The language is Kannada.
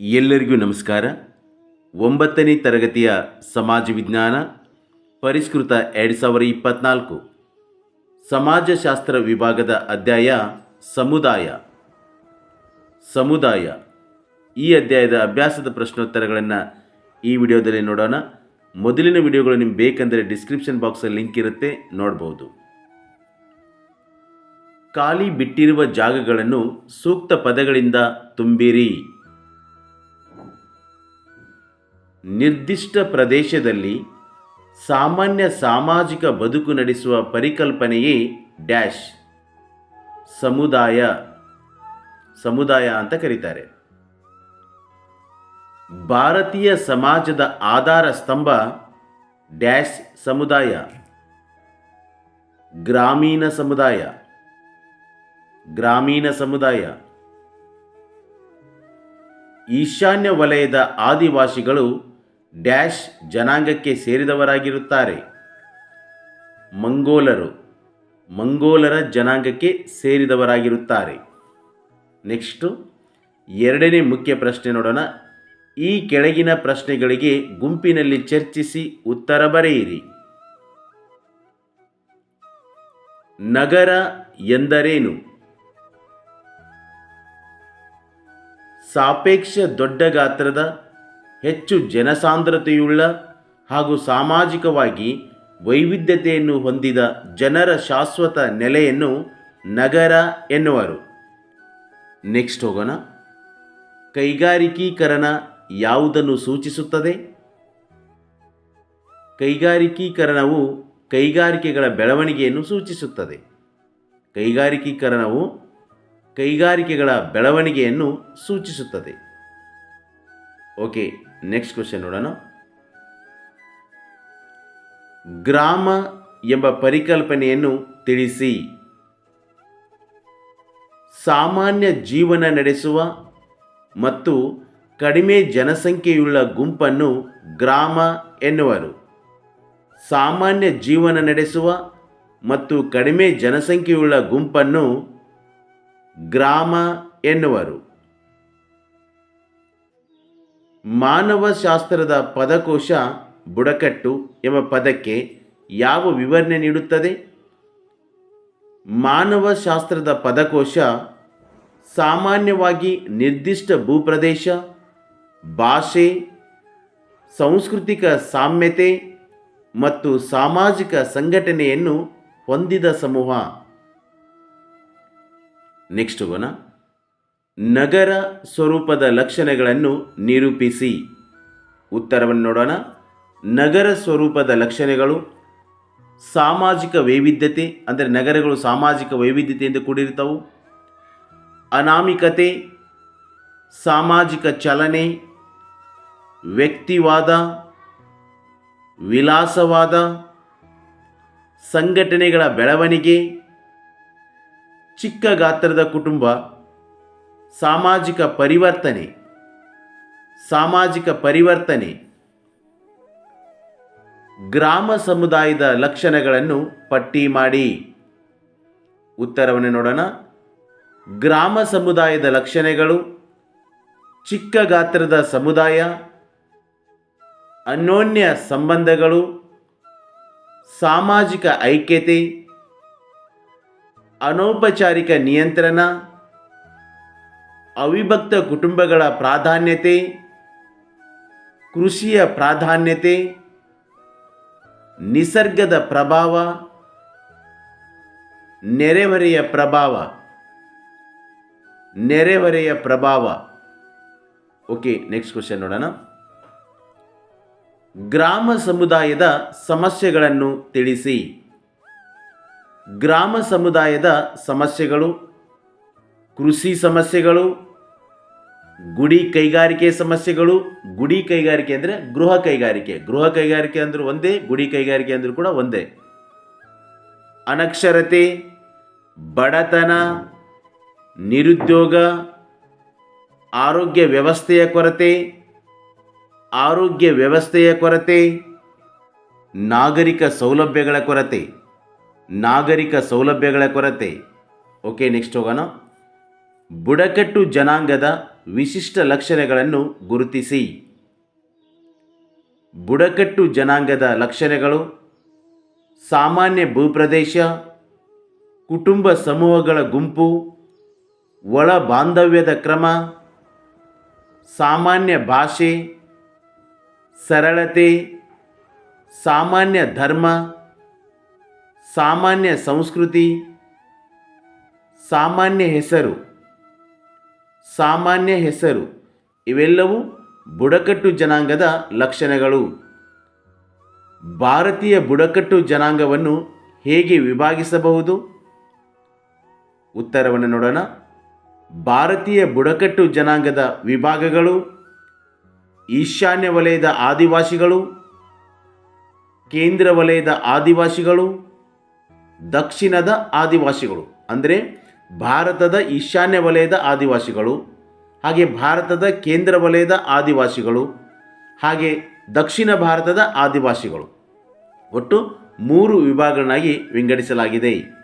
ಎಲ್ಲರಿಗೂ ನಮಸ್ಕಾರ. ಒಂಬತ್ತನೇ ತರಗತಿಯ ಸಮಾಜ ವಿಜ್ಞಾನ, ಪರಿಷ್ಕೃತ ಎರಡು ಸಾವಿರ ಇಪ್ಪತ್ನಾಲ್ಕು. ಸಮಾಜಶಾಸ್ತ್ರ ವಿಭಾಗದ ಅಧ್ಯಾಯ ಸಮುದಾಯ. ಸಮುದಾಯ. ಈ ಅಧ್ಯಾಯದ ಅಭ್ಯಾಸದ ಪ್ರಶ್ನೋತ್ತರಗಳನ್ನು ಈ ವಿಡಿಯೋದಲ್ಲಿ ನೋಡೋಣ. ಮೊದಲಿನ ವಿಡಿಯೋಗಳು ನಿಮ್ಗೆ ಬೇಕೆಂದರೆ ಡಿಸ್ಕ್ರಿಪ್ಷನ್ ಬಾಕ್ಸಲ್ಲಿ ಲಿಂಕ್ ಇರುತ್ತೆ, ನೋಡ್ಬೋದು. ಖಾಲಿ ಬಿಟ್ಟಿರುವ ಜಾಗಗಳನ್ನು ಸೂಕ್ತ ಪದಗಳಿಂದ ತುಂಬಿರಿ. ನಿರ್ದಿಷ್ಟ ಪ್ರದೇಶದಲ್ಲಿ ಸಾಮಾನ್ಯ ಸಾಮಾಜಿಕ ಬದುಕು ನಡೆಸುವ ಪರಿಕಲ್ಪನೆಯೇ ಡ್ಯಾಶ್. ಸಮುದಾಯ. ಸಮುದಾಯ ಅಂತ ಕರೀತಾರೆ. ಭಾರತೀಯ ಸಮಾಜದ ಆಧಾರ ಸ್ತಂಭ ಡ್ಯಾಶ್ ಸಮುದಾಯ. ಗ್ರಾಮೀಣ ಸಮುದಾಯ. ಗ್ರಾಮೀಣ ಸಮುದಾಯ. ಈಶಾನ್ಯ ವಲಯದ ಆದಿವಾಸಿಗಳು ಡ್ಯಾಶ್ ಜನಾಂಗಕ್ಕೆ ಸೇರಿದವರಾಗಿರುತ್ತಾರೆ. ಮಂಗೋಲರು ಮಂಗೋಲರ ಜನಾಂಗಕ್ಕೆ ಸೇರಿದವರಾಗಿರುತ್ತಾರೆ. ನೆಕ್ಸ್ಟು ಎರಡನೇ ಮುಖ್ಯ ಪ್ರಶ್ನೆ ನೋಡೋಣ. ಈ ಕೆಳಗಿನ ಪ್ರಶ್ನೆಗಳಿಗೆ ಗುಂಪಿನಲ್ಲಿ ಚರ್ಚಿಸಿ ಉತ್ತರ ಬರೆಯಿರಿ. ನಗರ ಎಂದರೇನು? ಸಾಪೇಕ್ಷ ದೊಡ್ಡ ಗಾತ್ರದ ಹೆಚ್ಚು ಜನಸಾಂದ್ರತೆಯುಳ್ಳ ಹಾಗೂ ಸಾಮಾಜಿಕವಾಗಿ ವೈವಿಧ್ಯತೆಯನ್ನು ಹೊಂದಿದ ಜನರ ಶಾಶ್ವತ ನೆಲೆಯನ್ನು ನಗರ ಎನ್ನುವರು. ನೆಕ್ಸ್ಟ್ ಹೋಗೋಣ. ಕೈಗಾರಿಕೀಕರಣ ಯಾವುದನ್ನು ಸೂಚಿಸುತ್ತದೆ? ಕೈಗಾರಿಕೀಕರಣವು ಕೈಗಾರಿಕೆಗಳ ಬೆಳವಣಿಗೆಯನ್ನು ಸೂಚಿಸುತ್ತದೆ. ಕೈಗಾರಿಕೀಕರಣವು ಕೈಗಾರಿಕೆಗಳ ಬೆಳವಣಿಗೆಯನ್ನು ಸೂಚಿಸುತ್ತದೆ. ಓಕೆ ನೆಕ್ಸ್ಟ್ ಕ್ವಶನ್ ನೋಡೋಣ. ಗ್ರಾಮ ಎಂಬ ಪರಿಕಲ್ಪನೆಯನ್ನು ತಿಳಿಸಿ. ಸಾಮಾನ್ಯ ಜೀವನ ನಡೆಸುವ ಮತ್ತು ಕಡಿಮೆ ಜನಸಂಖ್ಯೆಯುಳ್ಳ ಗುಂಪನ್ನು ಗ್ರಾಮ ಎನ್ನುವರು. ಸಾಮಾನ್ಯ ಜೀವನ ನಡೆಸುವ ಮತ್ತು ಕಡಿಮೆ ಜನಸಂಖ್ಯೆಯುಳ್ಳ ಗುಂಪನ್ನು ಗ್ರಾಮ ಎನ್ನುವರು. ಮಾನವಶಾಸ್ತ್ರದ ಪದಕೋಶ ಬುಡಕಟ್ಟು ಎಂಬ ಪದಕ್ಕೆ ಯಾವ ವಿವರಣೆ ನೀಡುತ್ತದೆ? ಮಾನವಶಾಸ್ತ್ರದ ಪದಕೋಶ ಸಾಮಾನ್ಯವಾಗಿ ನಿರ್ದಿಷ್ಟ ಭೂಪ್ರದೇಶ, ಭಾಷೆ, ಸಾಂಸ್ಕೃತಿಕ ಸಾಮ್ಯತೆ ಮತ್ತು ಸಾಮಾಜಿಕ ಸಂಘಟನೆಯನ್ನು ಹೊಂದಿದ ಸಮೂಹ. ನೆಕ್ಸ್ಟ್ ಹೋಗೋಣ. ನಗರ ಸ್ವರೂಪದ ಲಕ್ಷಣಗಳನ್ನು ನಿರೂಪಿಸಿ. ಉತ್ತರವನ್ನು ನೋಡೋಣ. ನಗರ ಸ್ವರೂಪದ ಲಕ್ಷಣಗಳು ಸಾಮಾಜಿಕ ವೈವಿಧ್ಯತೆ, ಅಂದರೆ ನಗರಗಳು ಸಾಮಾಜಿಕ ವೈವಿಧ್ಯತೆಯಿಂದ ಕೂಡಿರ್ತವು ಅನಾಮಿಕತೆ, ಸಾಮಾಜಿಕ ಚಲನೆ, ವ್ಯಕ್ತಿವಾದ ವಿಲಾಸವಾದ ಸಂಘಟನೆಗಳ ಬೆಳವಣಿಗೆ, ಚಿಕ್ಕ ಗಾತ್ರದ ಕುಟುಂಬ. ಸಾಮಾಜಿಕ ಪರಿವರ್ತನೆ. ಸಾಮಾಜಿಕ ಪರಿವರ್ತನೆ. ಗ್ರಾಮ ಸಮುದಾಯದ ಲಕ್ಷಣಗಳನ್ನು ಪಟ್ಟಿ ಮಾಡಿ. ಉತ್ತರವನ್ನು ನೋಡೋಣ. ಗ್ರಾಮ ಸಮುದಾಯದ ಲಕ್ಷಣಗಳು. ಚಿಕ್ಕ ಗಾತ್ರದ ಸಮುದಾಯ. ಅನ್ಯೋನ್ಯ ಸಂಬಂಧಗಳು. ಸಾಮಾಜಿಕ ಐಕ್ಯತೆ. ಅನೌಪಚಾರಿಕ ನಿಯಂತ್ರಣ. ಅವಿಭಕ್ತ ಕುಟುಂಬಗಳ ಪ್ರಾಧಾನ್ಯತೆ, ಕೃಷಿಯ ಪ್ರಾಧಾನ್ಯತೆ, ನಿಸರ್ಗದ ಪ್ರಭಾವ, ನೆರೆಹೊರೆಯ ಪ್ರಭಾವ. ನೆರೆಹೊರೆಯ ಪ್ರಭಾವ. ಓಕೆ ನೆಕ್ಸ್ಟ್ ಕ್ವಶನ್ ನೋಡೋಣ. ಗ್ರಾಮ ಸಮುದಾಯದ ಸಮಸ್ಯೆಗಳನ್ನು ತಿಳಿಸಿ. ಗ್ರಾಮ ಸಮುದಾಯದ ಸಮಸ್ಯೆಗಳು, ಕೃಷಿ ಸಮಸ್ಯೆಗಳು ಗುಡಿ ಕೈಗಾರಿಕೆ ಸಮಸ್ಯೆಗಳು, ಗುಡಿ ಕೈಗಾರಿಕೆ ಅಂದರೆ ಗೃಹ ಕೈಗಾರಿಕೆ. ಗೃಹ ಕೈಗಾರಿಕೆ ಅಂದರೂ ಒಂದೇ, ಗುಡಿ ಕೈಗಾರಿಕೆ ಅಂದರೂ ಕೂಡ ಒಂದೇ. ಅನಕ್ಷರತೆ, ಬಡತನ, ನಿರುದ್ಯೋಗ, ಆರೋಗ್ಯ ವ್ಯವಸ್ಥೆಯ ಕೊರತೆ, ಆರೋಗ್ಯ ವ್ಯವಸ್ಥೆಯ ಕೊರತೆ, ನಾಗರಿಕ ಸೌಲಭ್ಯಗಳ ಕೊರತೆ, ನಾಗರಿಕ ಸೌಲಭ್ಯಗಳ ಕೊರತೆ. ಓಕೆ, ನೆಕ್ಸ್ಟ್ ಹೋಗೋಣ. ಬುಡಕಟ್ಟು ಜನಾಂಗದ ವಿಶಿಷ್ಟ ಲಕ್ಷಣಗಳನ್ನು ಗುರುತಿಸಿ. ಬುಡಕಟ್ಟು ಜನಾಂಗದ ಲಕ್ಷಣಗಳು, ಸಾಮಾನ್ಯ ಭೂಪ್ರದೇಶ, ಕುಟುಂಬ ಸಮೂಹಗಳ ಗುಂಪು, ಒಳ ಬಾಂಧವ್ಯದ ಕ್ರಮ, ಸಾಮಾನ್ಯ ಭಾಷೆ, ಸರಳತೆ, ಸಾಮಾನ್ಯ ಧರ್ಮ, ಸಾಮಾನ್ಯ ಸಂಸ್ಕೃತಿ, ಸಾಮಾನ್ಯ ಹೆಸರು. ಸಾಮಾನ್ಯ ಹೆಸರು. ಇವೆಲ್ಲವೂ ಬುಡಕಟ್ಟು ಜನಾಂಗದ ಲಕ್ಷಣಗಳು. ಭಾರತೀಯ ಬುಡಕಟ್ಟು ಜನಾಂಗವನ್ನು ಹೇಗೆ ವಿಭಾಗಿಸಬಹುದು? ಉತ್ತರವನ್ನು ನೋಡೋಣ. ಭಾರತೀಯ ಬುಡಕಟ್ಟು ಜನಾಂಗದ ವಿಭಾಗಗಳು, ಈಶಾನ್ಯ ವಲಯದ ಆದಿವಾಸಿಗಳು, ಕೇಂದ್ರ ವಲಯದ ಆದಿವಾಸಿಗಳು, ದಕ್ಷಿಣದ ಆದಿವಾಸಿಗಳು. ಅಂದರೆ ಭಾರತದ ಈಶಾನ್ಯ ವಲಯದ ಆದಿವಾಸಿಗಳು, ಹಾಗೆ ಭಾರತದ ಕೇಂದ್ರ ವಲಯದ ಆದಿವಾಸಿಗಳು, ಹಾಗೆ ದಕ್ಷಿಣ ಭಾರತದ ಆದಿವಾಸಿಗಳು. ಒಟ್ಟು ಮೂರು ವಿಭಾಗಗಳನ್ನಾಗಿ ವಿಂಗಡಿಸಲಾಗಿದೆ.